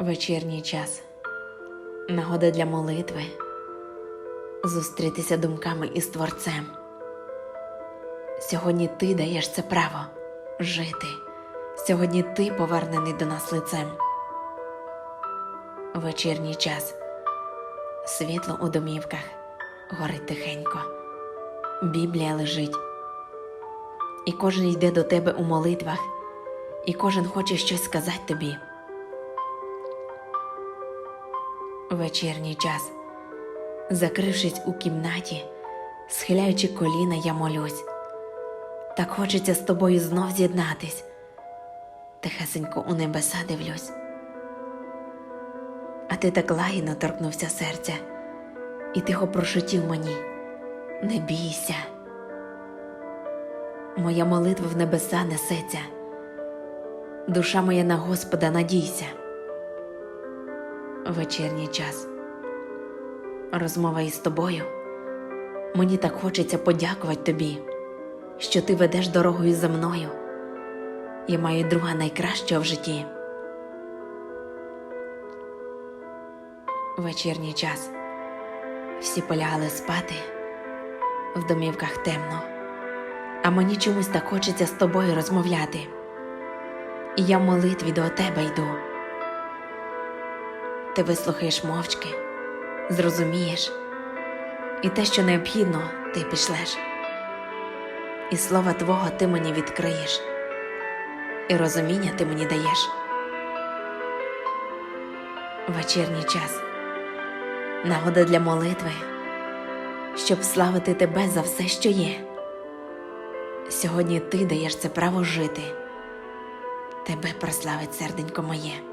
Вечірній час. Нагода для молитви. Зустрітися думками із Творцем. Сьогодні ти даєш це право жити. Сьогодні ти повернений до нас лицем. Вечірній час. Світло у домівках горить тихенько. Біблія лежить. І кожен йде до тебе у молитвах, і кожен хоче щось сказати тобі. Вечірній час. Закрившись у кімнаті, схиляючи коліна, я молюсь. Так хочеться з тобою знов з'єднатись. Тихесенько у небеса дивлюсь. А ти так лагідно торкнувся серця і тихо прошутів мені. Не бійся. Моя молитва в небеса несеться. Душа моя на Господа надійся. Вечірній час. Розмова із тобою. Мені так хочеться подякувати тобі, що ти ведеш дорогою за мною. Я маю друга найкращого в житті. Вечірній час. Всі полягали спати, в домівках темно, а мені чомусь так хочеться з тобою розмовляти. І я молитві до тебе йду. Ти вислухаєш мовчки, зрозумієш, і те, що необхідно, ти пішлеш. І слова Твого ти мені відкриєш, і розуміння ти мені даєш. Вечірній час нагода для молитви, щоб славити тебе за все, що є. Сьогодні ти даєш це право жити, тебе прославить серденько моє.